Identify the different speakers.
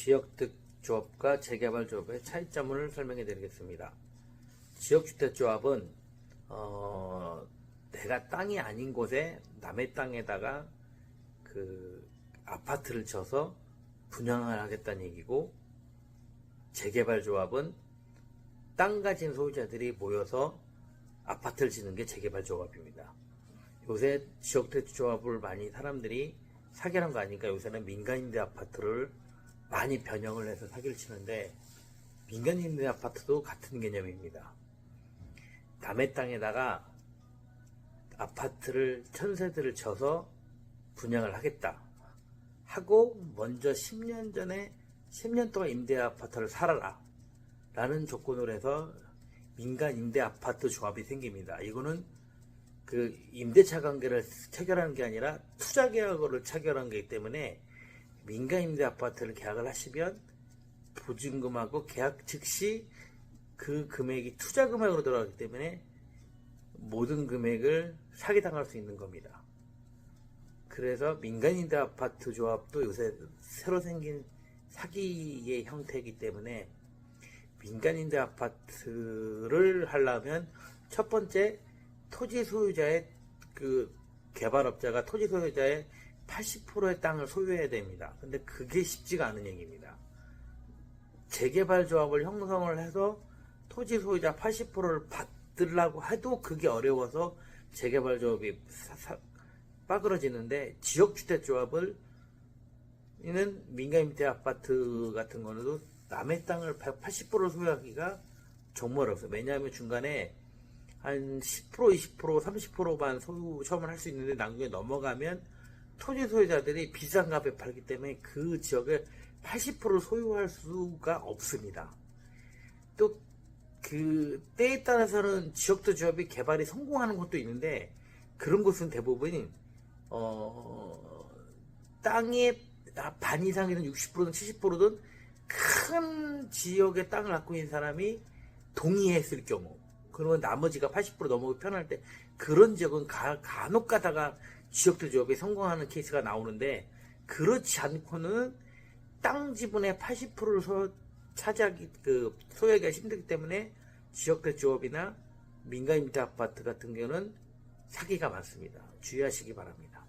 Speaker 1: 지역특조합과 재개발조합의 차이점을 설명해 드리겠습니다. 지역주택조합은 어, 내가 땅이 아닌 곳에 남의 땅에다가 그 아파트를 쳐서 분양을 하겠다는 얘기고 재개발조합은 땅 가진 소유자들이 모여서 아파트를 짓는 게 재개발조합입니다. 요새 지역택조합을 많이 사람들이 사기하는 거 아니까 요새는 민간임대 아파트를 많이 변형을 해서 사기를 치는데 민간임대 아파트도 같은 개념입니다. 남의 땅에다가 아파트를 천세대를 쳐서 분양을 하겠다 하고 먼저 10년 전에 10년 동안 임대 아파트를 살아라 라는 조건으로 해서 민간 임대 아파트 조합이 생깁니다. 이거는 그 임대차 관계를 체결하는 게 아니라 투자 계약을 체결한 거기 때문에 민간 임대 아파트를 계약을 하시면 보증금하고 계약 즉시 그 금액이 투자 금액으로 들어가기 때문에 모든 금액을 사기당할 수 있는 겁니다. 그래서 민간임대 아파트 조합도 요새 새로 생긴 사기의 형태이기 때문에 민간임대 아파트를 하려면 첫 번째 토지 소유자의 그 개발업자가 토지 소유자의 80%의 땅을 소유해야 됩니다. 근데 그게 쉽지가 않은 얘기입니다. 재개발 조합을 형성을 해서 토지 소유자 80%를 받으려고 해도 그게 어려워서 재개발 조합이 사- 사- 빠그러지는데 지역주택 조합을 이는 민간 임대 아파트 같은 거는 남의 땅을 80% 소유하기가 정말 어렵어요. 왜냐하면 중간에 한 10%, 20%, 30%만 소유 처음을 할 수 있는데 나중에 넘어가면 토지 소유자들이 비싼 값에 팔기 때문에 그 지역을 80% 소유할 수가 없습니다. 또 그 때에 따라서는 지역도 조합이 개발이 성공하는 곳도 있는데 그런 곳은 대부분 어 땅의 반 이상이든 60%든 70%든 큰 지역의 땅을 갖고 있는 사람이 동의했을 경우 그러면 나머지가 80% 넘어가 편할 때 그런 지역은 가, 간혹 가다가 지역도 조합이 성공하는 케이스가 나오는데 그렇지 않고는 땅 지분의 80%를 소, 차지하기 그 소유하기가 힘들기 때문에 지역대 조합이나 민간임대 아파트 같은 경우는 사기가 많습니다. 주의하시기 바랍니다.